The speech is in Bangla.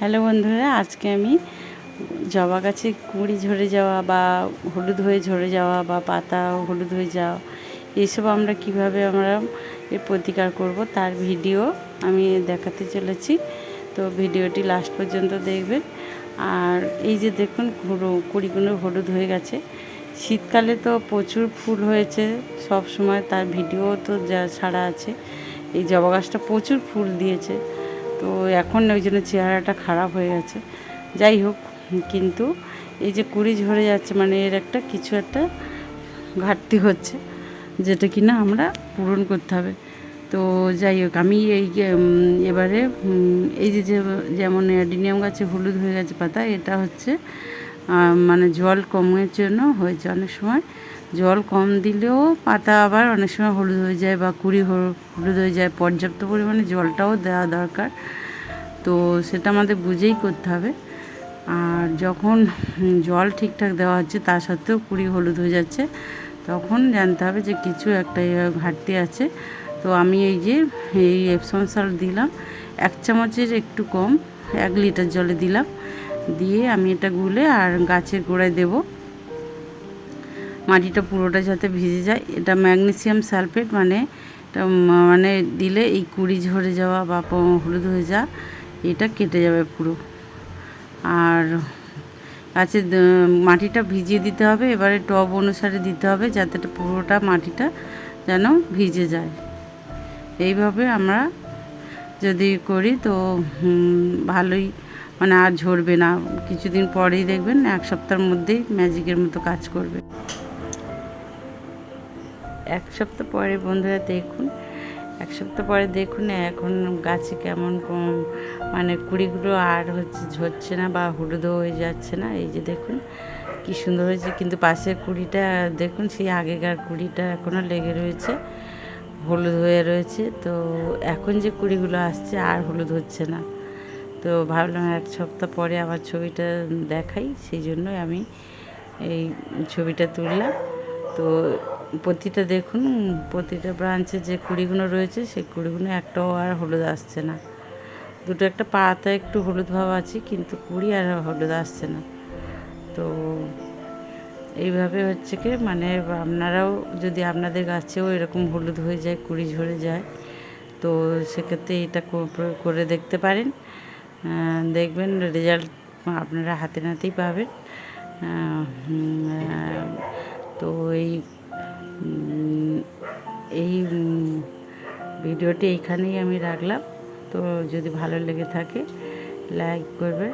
হ্যালো বন্ধুরা, আজকে আমি জবা গাছে কুঁড়ি ঝরে যাওয়া বা হলুদ হয়ে ঝরে যাওয়া বা পাতা হলুদ হয়ে যাওয়া এইসব আমরা কীভাবে আমরা এর প্রতিকার করব তার ভিডিও আমি দেখাতে চলেছি। তো ভিডিওটি লাস্ট পর্যন্ত দেখবেন। আর এই যে দেখুন কুড়িগুলো হলুদ হয়ে গেছে। শীতকালে তো প্রচুর ফুল হয়েছে সব সময় তার ভিডিও তো যা ছাড়া আছে। এই জবা গাছটা প্রচুর ফুল দিয়েছে। তো এখন ওই জন্য চেহারাটা খারাপ হয়ে গেছে। যাই হোক, কিন্তু এই যে কুড়ি ঝরে যাচ্ছে মানে এর একটা কিছু একটা ঘাটতি হচ্ছে, যেটা কিনা আমরা পূরণ করতে হবে। তো যাই হোক, আমি এই এবারে এই যে, যেমন অ্যাডিনিয়াম গাছে হলুদ হয়ে গেছে পাতা, এটা হচ্ছে মানে জল কমের জন্য হয়েছে অনেক সময়। জল কম দিলেও পাতা আবার অনেক সময় হলুদ হয়ে যায় বা কুড়ি হল- হলুদ হয়ে যায়। পর্যাপ্ত পরিমাণে জলটাও দেওয়া দরকার। তো সেটা আমাদের বুঝেই করতে হবে। আর যখন জল ঠিকঠাক দেওয়া হচ্ছে, তা সত্ত্বেও কুড়ি হলুদ হয়ে যাচ্ছে, তখন জানতে হবে যে কিছু একটা ঘাটতি আছে। তো আমি এই যে এই এপসন সল্ট দিলাম। এক চামচের একটু কম, এক লিটার জলে দিলাম। দিয়ে আমি এটা গুলে আর গাছের গোড়ায় দেবো। মাটিটা পুরোটা যাতে ভিজে যায়। এটা ম্যাগনেসিয়াম সালফেট মানে এটা মানে দিলে এই কুড়ি ঝরে যাওয়া বা হলুদ হয়ে যাওয়া এটা কেটে যাবে পুরো। আর গাছের মাটিটা ভিজিয়ে দিতে হবে। এবারে টব অনুসারে দিতে হবে যাতে পুরোটা মাটিটা যেন ভিজে যায়। এইভাবে আমরা যদি করি তো ভালোই মানে আর ঝরবে না। কিছুদিন পরেই দেখবেন এক সপ্তাহের মধ্যেই ম্যাজিকের মতো কাজ করবে। এক সপ্তাহ পরে বন্ধুরা দেখুন, এক সপ্তাহ পরে দেখুন এখন গাছে কেমন কম- মানে কুড়িগুলো আর হচ্ছে ঝরছে না বা হলুদ হয়ে যাচ্ছে না। এই যে দেখুন, কি সুন্দর হয়েছে। কিন্তু পাশের কুড়িটা দেখুন, সেই আগেকার কুড়িটা এখনও লেগে রয়েছে, হলুদ হয়ে রয়েছে। তো এখন যে কুড়িগুলো আসছে আর হলুদ হচ্ছে না। তো ভাবলাম এক সপ্তাহ পরে আমার ছবিটা দেখাই, সেই জন্যই আমি এই ছবিটা তুললাম। তো প্রতিটা দেখুন, প্রতিটা ব্রাঞ্চে যে কুড়িগুলো রয়েছে, সেই কুড়িগুলো একটাও আর হলুদ আসছে না। দুটো একটা পাতা একটু হলুদ ভাব আছে, কিন্তু কুড়ি আর হলুদ আসছে না। তো এইভাবে হচ্ছে কি মানে আপনারাও যদি আপনাদের গাছেও এরকম হলুদ হয়ে যায়, কুড়ি ঝরে যায়, তো সেক্ষেত্রে এটা করে দেখতে পারেন। দেখবেন রেজাল্ট আপনারা হাতে নাতেই পাবেন। তো এই এই ভিডিওটি এইখানেই আমি রাখলাম। তো যদি ভালো লেগে থাকে লাইক করবে